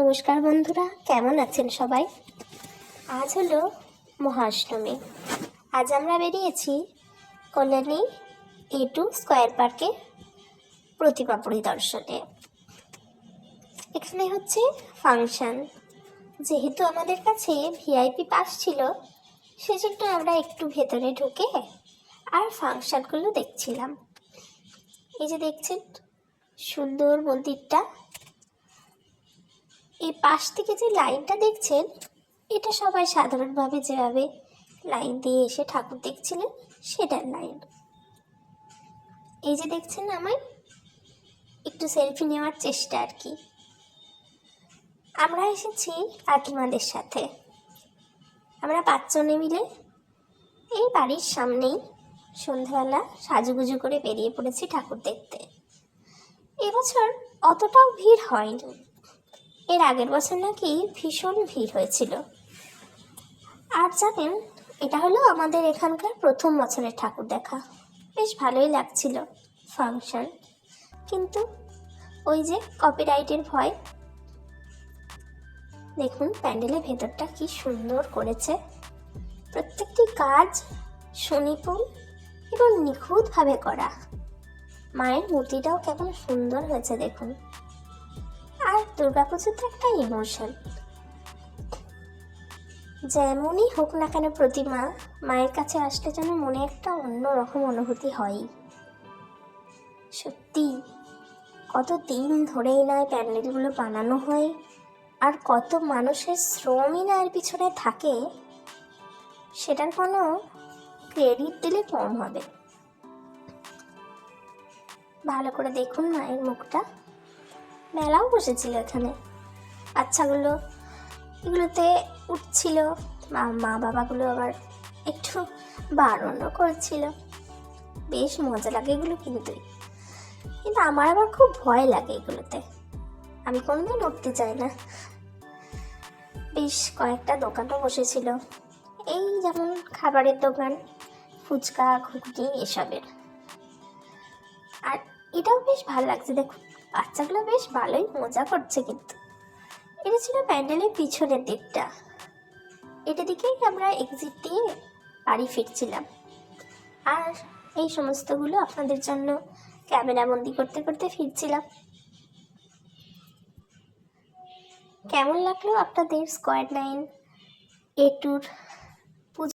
নমস্কার বন্ধুরা, কেমন আছেন সবাই? আজ হলো মহাষ্টমী। আজ আমরা বেরিয়েছি কল্যাণী এ টু স্কোয়ার পার্কে প্রতিমা পরিদর্শনে। এখানে হচ্ছে ফাংশন যেহেতু আমাদের কাছে ভিআইপি পাস ছিল, সেজন্য আমরা একটু ভেতরে ঢুকে আর ফাংশানগুলো দেখছিলাম। এই যে দেখছেন, সুন্দর মন্দিরটা। এই পাশ থেকে যে লাইনটা দেখছেন, এটা সবাই সাধারণভাবে যেভাবে লাইন দিয়ে এসে ঠাকুর দেখছিলেন, সেটার লাইন। এই যে দেখছেন আমায়, একটু সেলফি নেওয়ার চেষ্টা আর কি। আমরা এসেছি কাকিমাদের সাথে। আমরা পাঁচজনে মিলে এই বাড়ির সামনেই সন্ধ্যাবেলা সাজুগুজু করে বেরিয়ে পড়েছি ঠাকুর দেখতে। এবছর অতটাও ভিড় হয়নি। এর আগের বছর নাকি ভীষণ ভিড় হয়েছিল। আর জানেন, এটা হলো আমাদের এখানকার প্রথম বছরের ঠাকুর দেখা। বেশ ভালোই লাগছিল ফাংশন। কিন্তু ওই যে কপিরাইটের ভয়। দেখুন প্যান্ডেলের ভেতরটা কি সুন্দর করেছে। প্রত্যেকটি কাজ সুনিপুণ এবং নিখুঁতভাবে করা। মায়ের মূর্তিটাও কেমন সুন্দর হয়েছে দেখুন। দুর্গাপুজো তো একটা ইমোশন যেমনই হোক না কেন প্রতিমা, মায়ের কাছে আসলে যেন মনে একটা অন্যরকম অনুভূতি হয়। সত্যি কত দিন ধরেই নয় প্যান্ডেলগুলো বানানো হয়, আর কত মানুষের শ্রমই না এর পিছনে থাকে, সেটার কোনো ক্রেডিট দিলে কম হবে। ভালো করে দেখুন মায়ের মুখটা। মেলাও বসেছিল এখানে। বাচ্চাগুলো এগুলোতে উঠছিল, মা মা বাবাগুলো আবার একটু বারণও করছিল। বেশ মজা লাগে এগুলো কিন্তু। কিন্তু আমার আবার খুব ভয় লাগে এগুলোতে। আমি কোনোদিন উঠতে চাই না। বেশ কয়েকটা দোকানও বসেছিল। এই যেমন খাবারের দোকান, ফুচকা, ঘুগনি এসবের। আর এটাও বেশ ভালো লাগছে, দেখুন। বাচ্চাগুলো বেশ ভালোই মজা করছে কিন্তু। এটা ছিল প্যান্ডেলের পিছনের দিকটা। এটা দিকেই আমরা এক্সিট দিয়ে বাড়ি ফিরছিলাম। আর এই সমস্তগুলো আপনাদের জন্য ক্যামেরা বন্দি করতে করতে ফিরছিলাম। কেমন লাগল আপনাদের স্কোয়ার নাইন এ ট্যুর